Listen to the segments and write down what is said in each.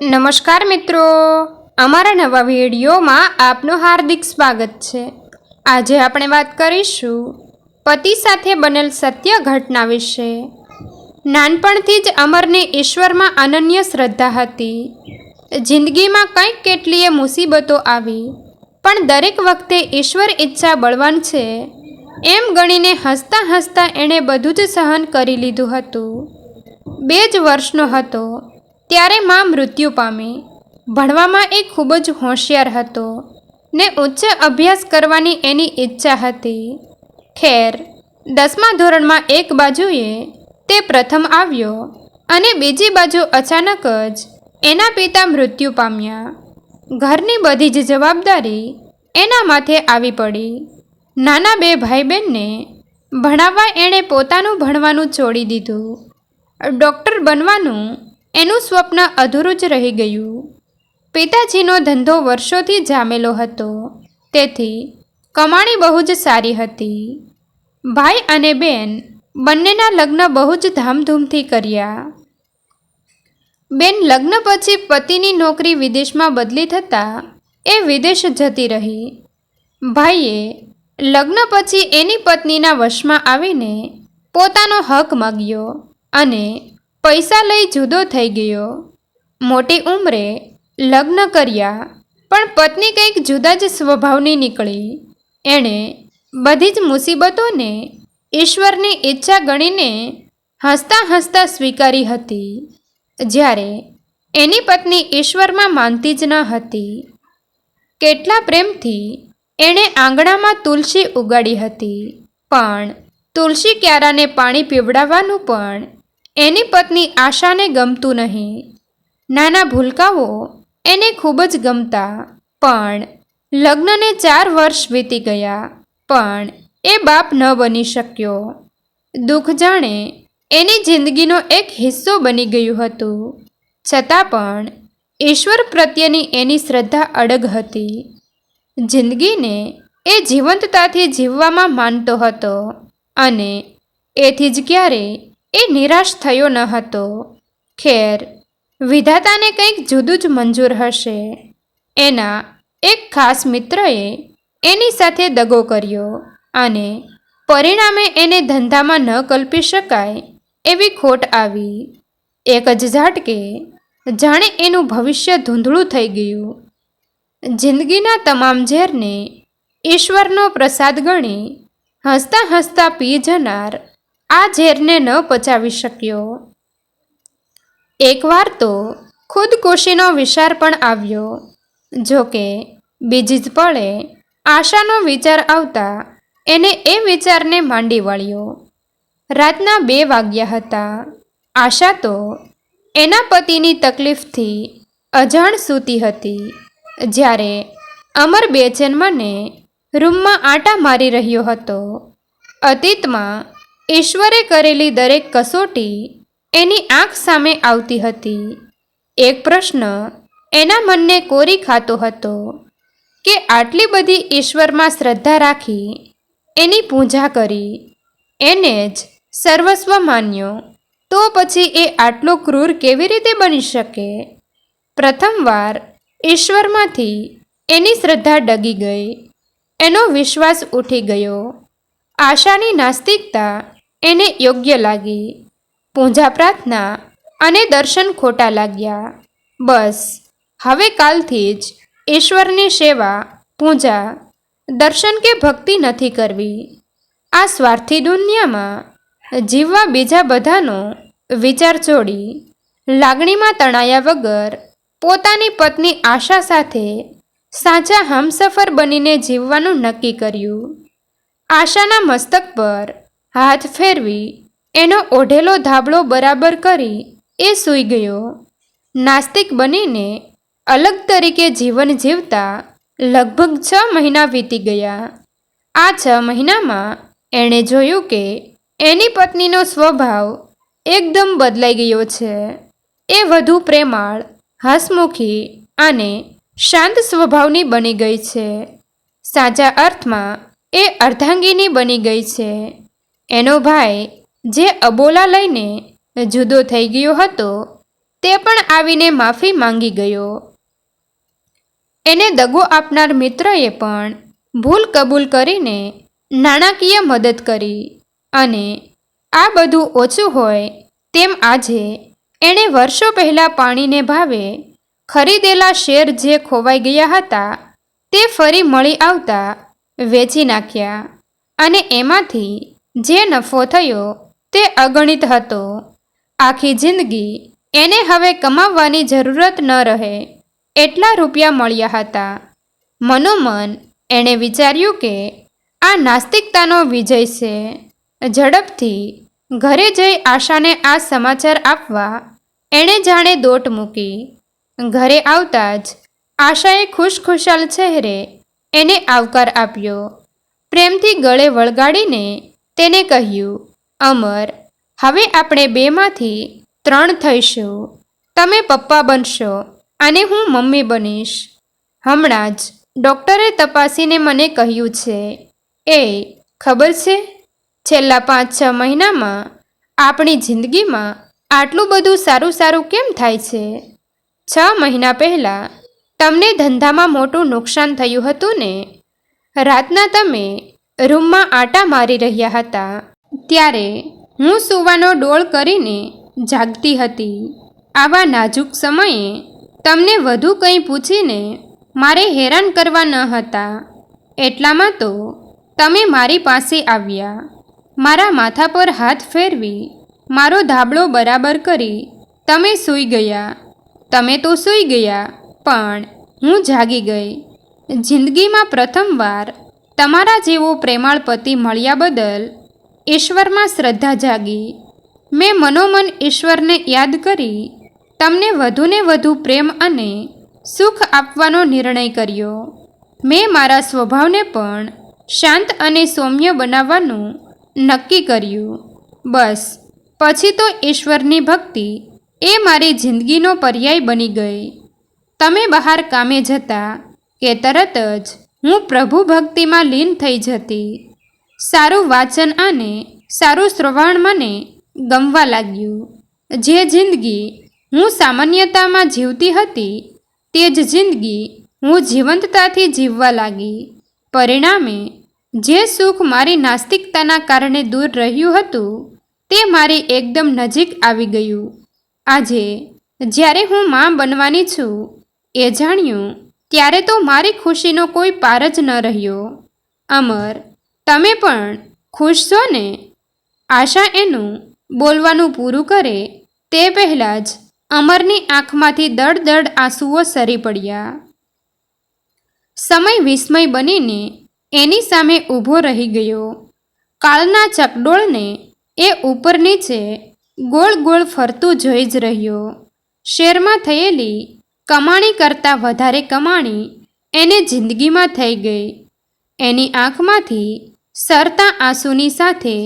નમસ્કાર મિત્રો. અમારા નવા વિડીયોમાં આપનું હાર્દિક સ્વાગત છે. આજે આપણે વાત કરીશું પતિ સાથે બનેલ સત્ય ઘટના વિશે. નાનપણથી જ અમરને ઈશ્વરમાં અનન્ય શ્રદ્ધા હતી. જિંદગીમાં કંઈક કેટલીય મુસીબતો આવી, પણ દરેક વખતે ઈશ્વર ઈચ્છા બળવાન છે. એમ ગણીને હસતા હસતા એણે બધું જ સહન કરી લીધું હતું. બે જ વર્ષનો હતો. ત્યારે મા મૃત્યુ પામી. ભણવામાં એ ખૂબ જ હોશિયાર હતો ને ઉચ્ચ અભ્યાસ કરવાની એની ઈચ્છા હતી. ખેર દસમા ધોરણમાં એક બાજુએ તે પ્રથમ આવ્યો અને બીજી બાજુ અચાનક જ એના પિતા મૃત્યુ પામ્યા. ઘરની બધી જ જવાબદારી એના માથે આવી પડી. નાના બે ભાઈ બહેનને ભણાવવા એણે પોતાનું ભણવાનું છોડી દીધું. ડૉક્ટર બનવાનું એનું સ્વપ્ન અધૂરું જ રહી ગયું. પિતાજીનો ધંધો વર્ષોથી જામેલો હતો. તેથી કમાણી બહુ જ સારી હતી. ભાઈ અને બેન બંનેના લગ્ન બહુ જ ધામધૂમથી કર્યા. બેન લગ્ન પછી પતિની નોકરી વિદેશમાં બદલી થતાં એ વિદેશ જતી રહી. ભાઈએ લગ્ન પછી એની પત્નીના વશમાં આવીને પોતાનો હક માગ્યો અને પૈસા લઈ જુદો થઈ ગયો. મોટી ઉંમરે લગ્ન કર્યા, પણ પત્ની કંઈક જુદા જ સ્વભાવની નીકળી. એણે બધી જ મુસીબતોને ઈશ્વરની ઈચ્છા ગણીને હસતા હસતા સ્વીકારી હતી. જ્યારે એની પત્ની ઈશ્વરમાં માનતી જ ન હતી. કેટલા પ્રેમથી એણે આંગણામાં તુલસી ઉગાડી હતી. પણ તુલસી ક્યારાને પાણી પીવડાવવાનું પણ એની પત્ની આશાને ગમતું નહીં. નાના ભૂલકાઓ એને ખૂબ જ ગમતા. પણ લગ્નને ચાર વર્ષ વીતી ગયા, પણ એ બાપ ન બની શક્યો. દુઃખ જાણે એની જિંદગીનો એક હિસ્સો બની ગયું હતું. છતાં પણ ઈશ્વર પ્રત્યેની એની શ્રદ્ધા અડગ હતી. જિંદગીને એ જીવંતતાથી જીવવામાં માનતો હતો અને એથી જ ક્યારે એ નિરાશ થયો ન હતો. ખેર, વિધાતાને કંઈક જુદું જ મંજૂર હશે. એના એક ખાસ મિત્રએ એની સાથે દગો કર્યો અને પરિણામે એને ધંધામાં ન કલ્પી શકાય એવી ખોટ આવી. એક જ ઝાટકે જાણે એનું ભવિષ્ય ધૂંધળું થઈ ગયું. જિંદગીના તમામ ઝેરને ઈશ્વરનો પ્રસાદ ગણી હસતા હસતા પી જનાર આ ઝેરને ન પચાવી શક્યો. એકવાર તો ખુદકુશીનો વિચાર પણ આવ્યો. જોકે બીજી જ પળે આશાનો વિચાર આવતા એને એ વિચારને માંડી વળ્યો. રાતના બે વાગ્યા હતા. આશા તો એના પતિની તકલીફથી અજાણ સૂતી હતી. જ્યારે અમર બેચેન મને રૂમમાં આંટા મારી રહ્યો હતો. અતીતમાં ઈશ્વરે કરેલી દરેક કસોટી એની આંખ સામે આવતી હતી. એક પ્રશ્ન એના મનને કોરી ખાતો હતો કે આટલી બધી ઈશ્વરમાં શ્રદ્ધા રાખી એની પૂજા કરી. એને જ સર્વસ્વ માન્યો. તો પછી એ આટલો ક્રૂર કેવી રીતે બની શકે? પ્રથમવાર ઈશ્વરમાંથી એની શ્રદ્ધા ડગી ગઈ. એનો વિશ્વાસ ઉઠી ગયો. આશાની નાસ્તિકતા એને યોગ્ય લાગી. પૂજા પ્રાર્થના અને દર્શન ખોટા લાગ્યા. બસ, હવે કાલથી જ ઈશ્વરની સેવા, પૂજા, દર્શન કે ભક્તિ નથી કરવી. આ સ્વાર્થી દુનિયામાં જીવવા બીજા બધાનો વિચાર છોડી લાગણીમાં તણાયા વગર પોતાની પત્ની આશા સાથે સાચા હમસફર બનીને જીવવાનું નક્કી કર્યું. આશાના મસ્તક પર હાથ ફેરવી એનો ઓઢેલો ધાબળો બરાબર કરી એ સૂઈ ગયો. નાસ્તિક બનીને અલગ તરીકે જીવન જીવતા લગભગ છ મહિના વીતી ગયા. આ છ મહિનામાં એણે જોયું કે એની પત્નીનો સ્વભાવ એકદમ બદલાઈ ગયો છે. એ વધુ પ્રેમાળ, હસમુખી અને શાંત સ્વભાવની બની ગઈ છે. સાચા અર્થમાં એ અર્ધાંગીની બની ગઈ છે. એનો ભાઈ જે અબોલા લઈને જુદો થઈ ગયો હતો, તે પણ આવીને માફી માંગી ગયો. એને દગો આપનાર મિત્રએ પણ ભૂલ કબૂલ કરીને નાણાકીય મદદ કરી અને આ બધું ઓછું હોય તેમ આજે એણે વર્ષો પહેલાં પાણીને ભાવે ખરીદેલા શેર જે ખોવાઈ ગયા હતા, તે ફરી મળી આવતા વેચી નાખ્યા અને એમાંથી જે નફો થયો તે અગણિત હતો. આખી જિંદગી એને હવે કમાવવાની જરૂરત ન રહે એટલા રૂપિયા મળ્યા હતા. મનોમન એણે વિચાર્યું કે આ નાસ્તિકતાનો વિજય છે. ઝડપથી ઘરે જઈ આશાને આ સમાચાર આપવા એણે જાણે દોટ મૂકી. ઘરે આવતા જ આશાએ ખુશખુશાલ ચહેરે એને આવકાર આપ્યો. પ્રેમથી ગળે વળગાડીને તેને કહ્યું, અમર, હવે આપણે બેમાંથી ત્રણ થઈશું. તમે પપ્પા બનશો અને હું મમ્મી બનીશ. હમણાં જ ડૉક્ટરે તપાસીને મને કહ્યું છે, એ, ખબર છે? છેલ્લા પાંચ છ મહિનામાં આપણી જિંદગીમાં આટલું બધું સારું સારું કેમ થાય છે? છ મહિના પહેલાં તમને ધંધામાં મોટું નુકસાન થયું હતું ને? રાતના તમે રૂમમાં આટા મારી રહ્યા હતા. ત્યારે હું સૂવાનો ડોળ કરીને જાગતી હતી. આવા નાજુક સમયે તમને વધુ કંઈ પૂછીને મારે હેરાન કરવા ન હતા. એટલામાં તો તમે મારી પાસે આવ્યા. મારા માથા પર હાથ ફેરવી મારો ધાબળો બરાબર કરી તમે સૂઈ ગયા. તમે તો સૂઈ ગયા, પણ હું જાગી ગઈ. જિંદગીમાં પ્રથમવાર તમારા જેવો પ્રેમાળ પતિ મળ્યા બદલ ઈશ્વરમાં શ્રદ્ધા જાગી. મેં મનોમન ઈશ્વરને યાદ કરી તમને વધુને વધુ પ્રેમ અને સુખ આપવાનો નિર્ણય કર્યો. મેં મારા સ્વભાવને પણ શાંત અને સૌમ્ય બનાવવાનું નક્કી કર્યું. બસ, પછી તો ઈશ્વરની ભક્તિ એ મારી જિંદગીનો પર્યાય બની ગઈ. તમે બહાર કામે જતા કે તરત જ હું પ્રભુ ભક્તિમાં લીન થઈ જતી. સારું વાંચન અને સારું શ્રવણ મને ગમવા લાગ્યું. જે જિંદગી હું સામાન્યતામાં જીવતી હતી, તે જ જિંદગી હું જીવંતતાથી જીવવા લાગી. પરિણામે, જે સુખ મારી નાસ્તિકતાના કારણે દૂર રહ્યું હતું, તે મારી એકદમ નજીક આવી ગયું. આજે, જ્યારે હું મા બનવાની છું, એ જાણ્યું ત્યારે તો મારી ખુશીનો કોઈ પાર જ ન રહ્યો. અમર, તમે પણ ખુશ છો ને? આશા એનું બોલવાનું પૂરું કરે તે પહેલાં જ અમરની આંખમાંથી દડ દડ આંસુઓ સરી પડ્યા. સમય વિસ્મય બનીને એની સામે ઊભો રહી ગયો. કાળના ચકડોળને એ ઉપર નીચે ગોળ ગોળ ફરતું જોઈ જ રહ્યો. શેરમાં થયેલી કમાણી કરતાં વધારે કમાણી એને જિંદગીમાં થઈ ગઈ. એની આંખમાંથી સરતા આંસુની સાથે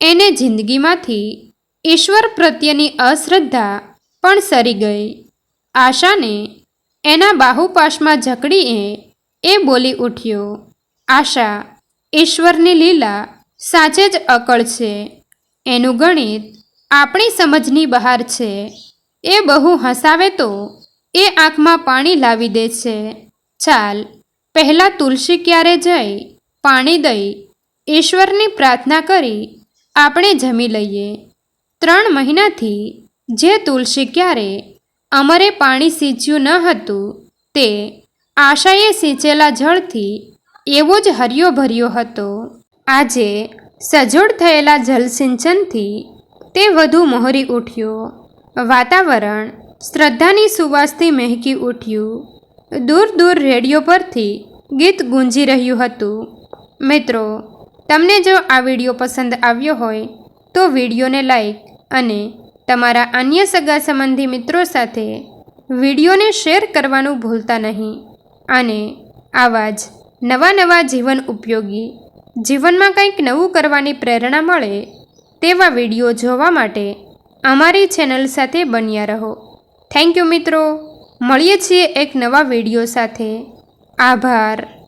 એને જિંદગીમાંથી ઈશ્વર પ્રત્યેની અશ્રદ્ધા પણ સરી ગઈ. આશાને એના બાહુપાશમાં જકડીએ એ બોલી ઉઠ્યો, આશા, ઈશ્વરની લીલા સાચે જ અકળ છે. એનું ગણિત આપણી સમજની બહાર છે. એ બહુ હસાવે તો એ આંખમાં પાણી લાવી દે છે. ચાલ, પહેલાં તુલસી ક્યારે જઈ? પાણી દઈ. ઈશ્વરની પ્રાર્થના કરી, આપણે જમી લઈએ. ત્રણ મહિનાથી, જે તુલસી ક્યારે અમરે પાણી સિંચ્યું ન હતું, તે આશાએ સિંચેલા જળથી એવો જ હર્યો ભર્યો હતો. આજે સજોડ થયેલા જલસિંચનથી તે વધુ મોહરી ઉઠ્યો. વાતાવરણ શ્રદ્ધાની સુવાસથી મહેકી ઉઠ્યું. દૂર દૂર રેડિયો પરથી ગીત ગુંજી રહ્યું હતું. મિત્રો, તમને જો આ વીડિયો પસંદ આવ્યો હોય, તો વિડીયોને લાઈક અને તમારા અન્ય સગા સંબંધી મિત્રો સાથે વિડીયોને શેર કરવાનું ભૂલતા નહીં. અને આવા જ નવા નવા જીવન ઉપયોગી, જીવનમાં કંઈક નવું કરવાની પ્રેરણા મળે તેવા વીડિયો જોવા માટે અમારી ચેનલ સાથે બન્યા રહો. થેન્ક યુ મિત્રો. મળીએ છીએ એક નવા વીડિયો સાથે. આભાર.